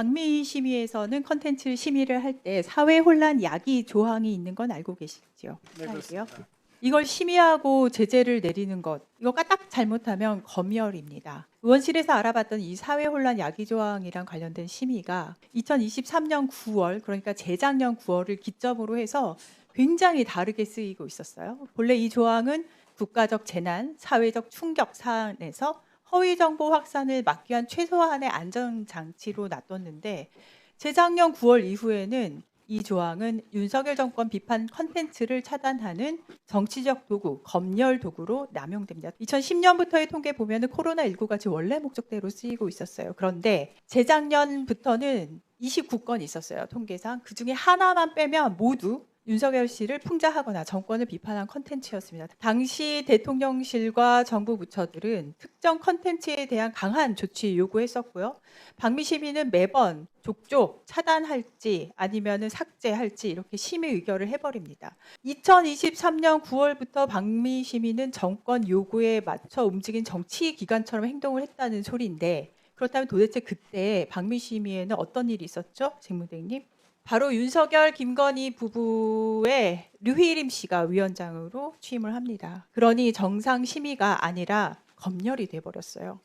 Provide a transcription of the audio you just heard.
방미 심의에서는 컨텐츠 심의를 할 때 사회 혼란 야기 조항이 있는 건 알고 계시죠? 네? 그렇습니다. 이걸 심의하고 제재를 내리는 것 이거 까딱 잘못하면 검열입니다. 의원실에서 알아봤던 이 사회 혼란 야기 조항이랑 관련된 심의가 2023년 9월 그러니까 재작년 9월을 기점으로 해서 굉장히 다르게 쓰이고 있었어요. 본래 이 조항은 국가적 재난, 사회적 충격 사안에서 허위 정보 확산을 막기 위한 최소한의 안전 장치로 놔뒀는데 재작년 9월 이후에는 이 조항은 윤석열 정권 비판 컨텐츠를 차단하는 정치적 도구, 검열 도구로 남용됩니다. 2010년부터의 통계 보면은 코로나19가 지금 원래 목적대로 쓰이고 있었어요. 그런데 재작년부터는 29건 있었어요. 통계상. 그 중에 하나만 빼면 모두 윤석열 씨를 풍자하거나 정권을 비판한 컨텐츠였습니다. 당시 대통령실과 정부 부처들은 특정 컨텐츠에 대한 강한 조치 요구했었고요. 박미 시민은 매번 족족 차단할지 아니면은 삭제할지 이렇게 심의 의결을 해버립니다. 2023년 9월부터 박미 시민은 정권 요구에 맞춰 움직인 정치 기관처럼 행동을 했다는 소리인데 그렇다면 도대체 그때 박미 시민에는 어떤 일이 있었죠, 직무대행님? 바로 윤석열, 김건희 부부의 류희림 씨가 위원장으로 취임을 합니다. 그러니 정상 심의가 아니라 검열이 돼 버렸어요.